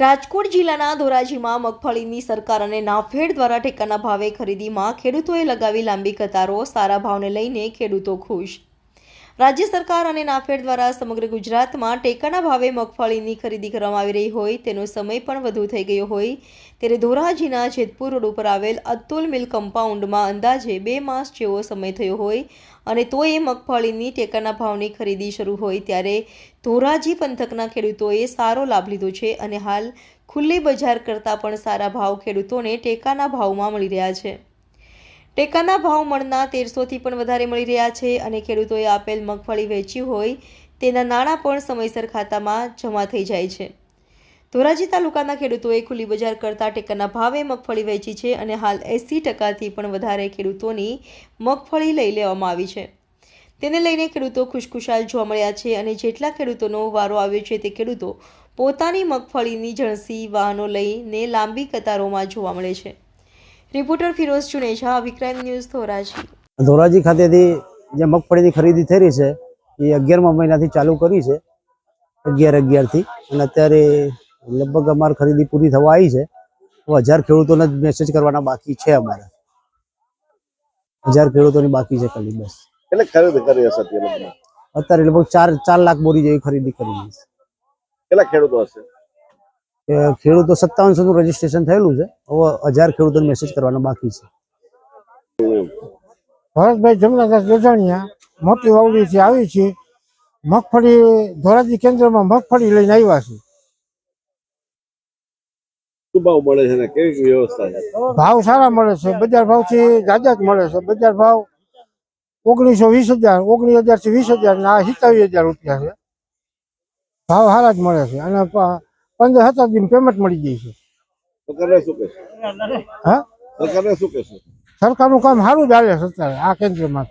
રાજકોટ જિલ્લાના ધોરાજીમાં મગફળીની સરકાર અને નાફેડ દ્વારા ટેકાના ભાવે ખરીદીમાં ખેડૂતોએ લગાવી લાંબી કતારો, સારા ભાવને લઈને ખેડૂતો ખુશ. રાજ્ય સરકાર અને નાફેડ દ્વારા સમગ્ર ગુજરાતમાં ટેકાના ભાવે મગફળીની ખરીદી કરવામાં આવી રહી હોય, તેનો સમય પણ વધુ થઈ ગયો હોય. ત્યારે ધોરાજીના જેતપુર રોડ ઉપર આવેલ અતુલ મિલ કમ્પાઉન્ડમાં અંદાજે બે માસ જેવો સમય થયો હોય અને તો એ મગફળીની ટેકાના ભાવની ખરીદી શરૂ હોય ત્યારે ધોરાજી પંથકના ખેડૂતોએ સારો લાભ લીધો છે અને હાલ ખુલ્લી બજાર કરતાં પણ સારા ભાવ ખેડૂતોને ટેકાના ભાવમાં મળી રહ્યા છે. ટેકાના ભાવ મળના તેરસોથી પણ વધારે મળી રહ્યા છે અને ખેડૂતોએ આપેલ મગફળી વેચી હોય તેના નાણાં પણ સમયસર ખાતામાં જમા થઈ જાય છે. ધોરાજી તાલુકાના ખેડૂતોએ ખુલ્લી બજાર કરતાં ટેકાના ભાવે મગફળી વેચી છે અને હાલ એંસી ટકાથી પણ વધારે ખેડૂતોની મગફળી લઈ લેવામાં આવી છે. તેને લઈને ખેડૂતો ખુશખુશાલ જોવા મળ્યા છે અને જેટલા ખેડૂતોનો વારો આવ્યો છે તે ખેડૂતો પોતાની મગફળીની જણસી વાહનો લઈને લાંબી કતારોમાં જોવા મળે છે. Reporter Firoz Chuneja Vikrant news Dhoraji. Dhoraji ખાતેથી જે મગફળીની ખરીદી થઈ રહી છે એ અગિયારમા મહિનાથી ચાલુ કરી છે અગિયાર અગિયારથી. અને અત્યારે લગભગ અમારી ખરીદી પૂરી થવા આવી છે. તો હજાર ખેડૂતોને જ મેસેજ કરવાના બાકી છે અમારે. હજાર ખેડૂતોની બાકી છે ખાલી બસ. એટલે ખરીદી કરી હશે અત્યારે લગભગ ચાર ચાર લાખ બોરી જેવી ખરીદી કરી છે. કેટલા ખેડૂતો હશે? ખેડૂતો સત્તાવનસો નું રજીસ્ટ્રેશન થયેલું છે. હવે હજાર ખેડૂતોને મેસેજ કરવાનો બાકી છે. ભરતભાઈ જમનાદાસ દોધાણીયા મોટી વાવડીથી આવી છે. મગફળી ધોરાજી કેન્દ્રમાં મગફળી લઈને આવ્યા છે. ભાવ મળે છે ને? કેવી વ્યવસ્થા છે? ભાવ સારા મળે છે. બજાર ભાવથી જાજા જ મળે છે. બજાર ભાવ ઓગણીસો વીસ હજાર ઓગણીસ હજારથી વીસ હજાર ના સિત્તાવીસ હજાર રૂપિયા છે. ભાવ સારા જ મળે છે. અને પ- પંદર સત્તર દિન પેમેન્ટ મળી જાય છે. સરકારને શું કહેશો? હા? સરકારને શું કહેશો? સરકારનું કામ સારું ચાલે છે અત્યારે આ કેન્દ્રમાં